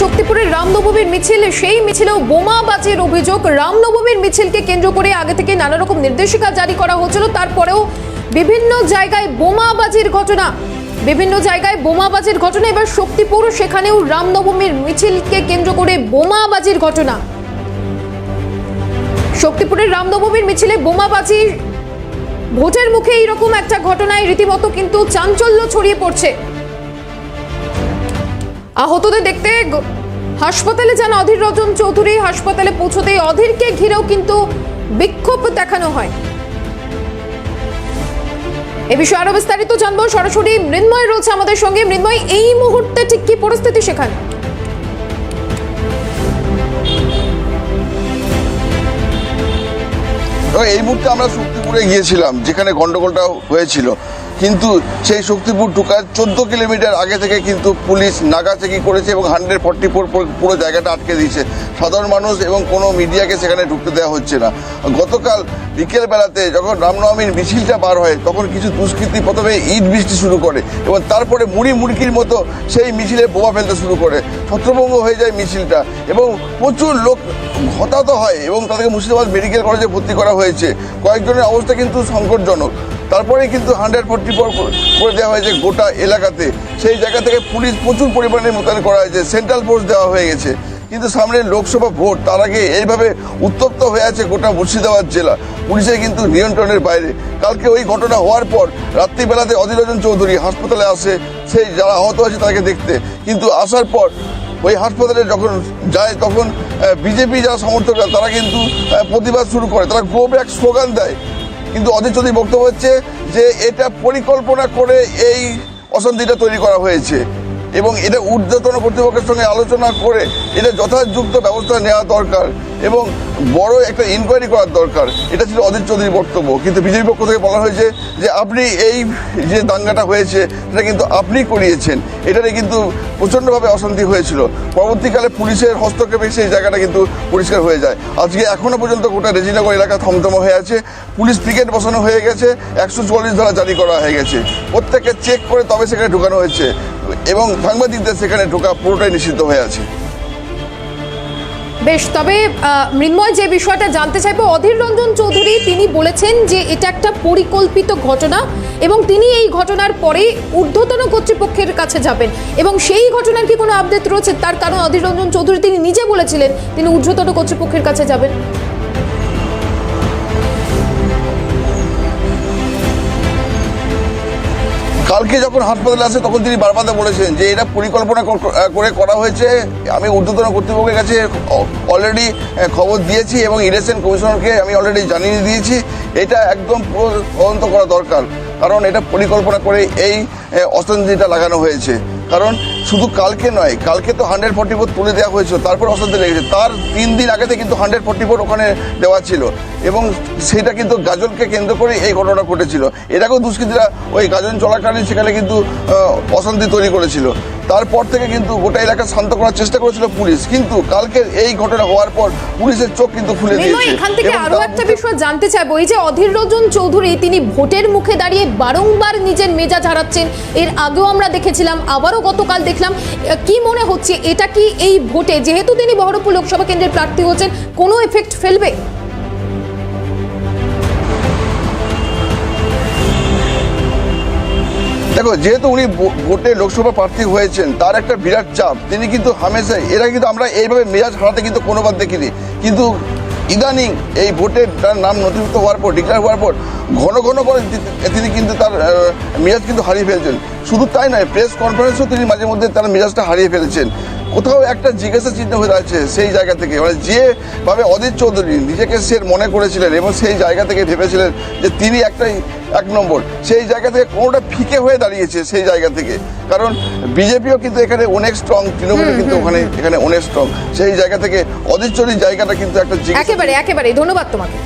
শক্তিপুরের রামনবমীর মিছিল, সেই মিছিলেও বোমাবাজির অভিযোগ। রামনবমীর মিছিলকে কেন্দ্র করে আগে থেকে নানা রকম নির্দেশিকা জারি করা হচ্ছিল। তারপরেও বিভিন্ন জায়গায় বোমাবাজির ঘটনা। বিভিন্ন জায়গায় বোমাবাজির ঘটনা। এবার শক্তিপুর, সেখানেও রামনবমীর মিছিলকে কেন্দ্র করে বোমাবাজির ঘটনা। শক্তিপুরের রামনবমীর মিছিলে বোমাবাজির ভোটের মুখে এইরকম একটা ঘটনায় রীতিমতো কিন্তু চাঞ্চল্য ছড়িয়ে পড়ছে। আহতদের দেখতে হাসপাতালে যান অধীর রঞ্জন চৌধুরী। হাসপাতালে পৌঁছতেই অধীরকে ঘিরেও কিন্তু বিক্ষোভ দেখানো হয়। এ বিষয়ে আরও বিস্তারিত জানব। সরাসরি মৃন্ময় রয়েছে আমাদের সঙ্গে। মৃন্ময়, এই মুহূর্তে ঠিক কি পরিস্থিতি সেখানে? এই মুহূর্তে আমরা শক্তিপুরে গিয়েছিলাম, যেখানে গন্ডগোলটা হয়েছিল। কিন্তু সেই শক্তিপুর ঢুকার চোদ্দ কিলোমিটার আগে থেকে কিন্তু পুলিশ নাগা চেকিং করেছে এবং হান্ড্রেড ফর্টি ফোর পুরো জায়গাটা আটকে দিয়েছে। সাধারণ মানুষ এবং কোনো মিডিয়াকে সেখানে ঢুকতে দেওয়া হচ্ছে না। গতকাল বিকেল বেলাতে যখন রামনবমীর মিছিলটা বার হয়, তখন কিছু দুষ্কৃতী প্রথমে ইট বৃষ্টি শুরু করে এবং তারপরে মুড়ি মুড়কির মতো সেই মিছিলে বোমা ফেলতে শুরু করে। ছত্রভঙ্গ হয়ে যায় মিছিলটা এবং প্রচুর লোক হতাহত হয় এবং তাদেরকে মুর্শিদাবাদ মেডিকেল কলেজে ভর্তি করা হয়েছে। কয়েকজনের অবস্থা কিন্তু সংকটজনক। তারপরে কিন্তু হান্ড্রেড ফোর্টি ফোর করে দেওয়া হয়েছে গোটা এলাকাতে। সেই জায়গা থেকে পুলিশ প্রচুর পরিমাণে মোতায়েন করা হয়েছে সেন্ট্রাল ফোর্স দেওয়া হয়ে গেছে। কিন্তু সামনে লোকসভা ভোট, তার আগে এইভাবে উত্তপ্ত হয়ে আছে গোটা মুর্শিদাবাদ জেলা। পুলিশের কিন্তু নিয়ন্ত্রণের বাইরে। কালকে ওই ঘটনা হওয়ার পর রাত্রিবেলাতে অধীররঞ্জন চৌধুরী হাসপাতালে আসে, সেই যারা আহত আছে তাকে দেখতে। কিন্তু আসার পর ওই হাসপাতালে যখন যায়, তখন বিজেপি যারা সমর্থকরা, তারা কিন্তু প্রতিবাদ শুরু করে। তারা গো ব্যাক স্লোগান দেয় কিন্তু অধীর চৌধুরী বক্তব্য হচ্ছে যে এটা পরিকল্পনা করে এই অশান্তিটা তৈরি করা হয়েছে। এবং এটা ঊর্ধ্বতন কর্তৃপক্ষের সঙ্গে আলোচনা করে এটা যথাযুক্ত ব্যবস্থা নেওয়া দরকার এবং বড় একটা ইনকোয়ারি করার দরকার। এটা ছিল অধীর চৌধুরীর বক্তব্য। কিন্তু বিজেপি পক্ষ থেকে বলা হয়েছে যে আপনি এই যে দাঙ্গাটা হয়েছে, সেটা কিন্তু আপনি করিয়েছেন। এটাতে কিন্তু প্রচণ্ডভাবে অশান্তি হয়েছিল। পরবর্তীকালে পুলিশের হস্তক্ষেপে সেই জায়গাটা কিন্তু পরিষ্কার হয়ে যায়। আজকে এখনও পর্যন্ত গোটা রেজিনগর এলাকা থমথম হয়ে আছে। পুলিশ পিকেট বসানো হয়ে গেছে, একশো চুয়াল্লিশ ধারা জারি করা হয়ে গেছে। প্রত্যেককে চেক করে তবে সেখানে ঢুকানো হয়েছে এবং সাংবাদিকদের সেখানে ঢোকা পুরোটাই নিষিদ্ধ হয়ে আছে। বেশ, তবে মৃন্ময় যে বিষয়টা জানতে চাইব, অধীর রঞ্জন চৌধুরী তিনি বলেছেন যে এটা একটা পরিকল্পিত ঘটনা এবং তিনি এই ঘটনার পরে ঊর্ধ্বতন কর্তৃপক্ষের কাছে যাবেন। এবং সেই ঘটনার কি কোনো আপডেট রয়েছে? তার কারণ অধীর রঞ্জন চৌধুরী তিনি নিজে বলেছিলেন তিনি ঊর্ধ্বতন কর্তৃপক্ষের কাছে যাবেন। কালকে যখন হাসপাতালে আসে, তখন তিনি বারবার বলেছেন যে এটা পরিকল্পনা করে করা হয়েছে। আমি ঊর্ধ্বতন কর্তৃপক্ষের কাছে অলরেডি খবর দিয়েছি এবং ইলেকশন কমিশনারকে আমি অলরেডি জানিয়ে দিয়েছি। এটা একদম পুরো তদন্ত করা দরকার। কারণ এটা পরিকল্পনা করে এই অশান্তিটা লাগানো হয়েছে। কারণ শুধু কালকে নয়, কালকে তো হান্ড্রেড ফোর্টি ফোর তুলে দেওয়া হয়েছিল, তারপর অশান্তি লেগেছে। তার তিন দিন আগেতে কিন্তু হান্ড্রেড ফোর্টি ফোর ওখানে দেওয়া ছিল। এবং সেটা কিন্তু গাজলকে কেন্দ্র করে এই ঘটনা ঘটেছিল। এটাকেও দুষ্কৃতীরা ওই গাজন চলাকালীন সেখানে কিন্তু অশান্তি তৈরি করেছিল। তারপর থেকে কিন্তু গোটা এলাকা শান্ত করার চেষ্টা করেছিল পুলিশ। কিন্তু কালকের এই ঘটনা হওয়ার পর পুলিশের চোখ কিন্তু খুলে দিয়েছে। এখান থেকে আরও একটা বিষয় জানতে চাইব এই যে অধীর রঞ্জন চৌধুরী তিনি ভোটের মুখে দাঁড়িয়ে বারংবার নিজের মেজাজ হারাচ্ছেন। এর আগেও আমরা দেখেছিলাম আবারও গতকাল দেখলাম। কি মনে হচ্ছে এটা কি এই ভোটে যেহেতু তিনি বহরমপুর লোকসভা কেন্দ্রের প্রার্থী হচ্ছেন কোনো এফেক্ট ফেলবে? দেখো, যেহেতু উনি ভোটে লোকসভা প্রার্থী হয়েছেন, তার একটা বিরাট চাপ। তিনি কিন্তু হামেশাই, এরা কিন্তু আমরা এইভাবে মেজাজ হারাতে কিন্তু কোনোবার দেখিনি। কিন্তু ইদানিং এই ভোটে তার নাম নথিভুক্ত হওয়ার পর ডিক্লেয়ার হওয়ার পর, ঘন ঘন করে তিনি কিন্তু তার মেজাজ কিন্তু হারিয়ে ফেলছেন। শুধু তাই নয় প্রেস কনফারেন্সেও তিনি মাঝে মধ্যে তার মেজাজটা হারিয়ে ফেলেছেন। কোথাও একটা জিজ্ঞাসা চিহ্ন হয়ে যাচ্ছে সেই জায়গা থেকে। মানে যেভাবে অদিত চৌধুরী নিজেকে সে মনে করেছিলেন এবং সেই জায়গা থেকে ভেবেছিলেন যে তিনি একটাই এক নম্বর সেই জায়গা থেকে কোনোটা ফিকে হয়ে দাঁড়িয়েছে সেই জায়গা থেকে। কারণ বিজেপিও কিন্তু এখানে অনেক স্ট্রং তৃণমূল কিন্তু ওখানে এখানে অনেক স্ট্রং সেই জায়গা থেকে অদিত চৌধুরীর জায়গাটা কিন্তু একটা জিজ্ঞাসা একেবারে একেবারে ধন্যবাদ তোমাকে।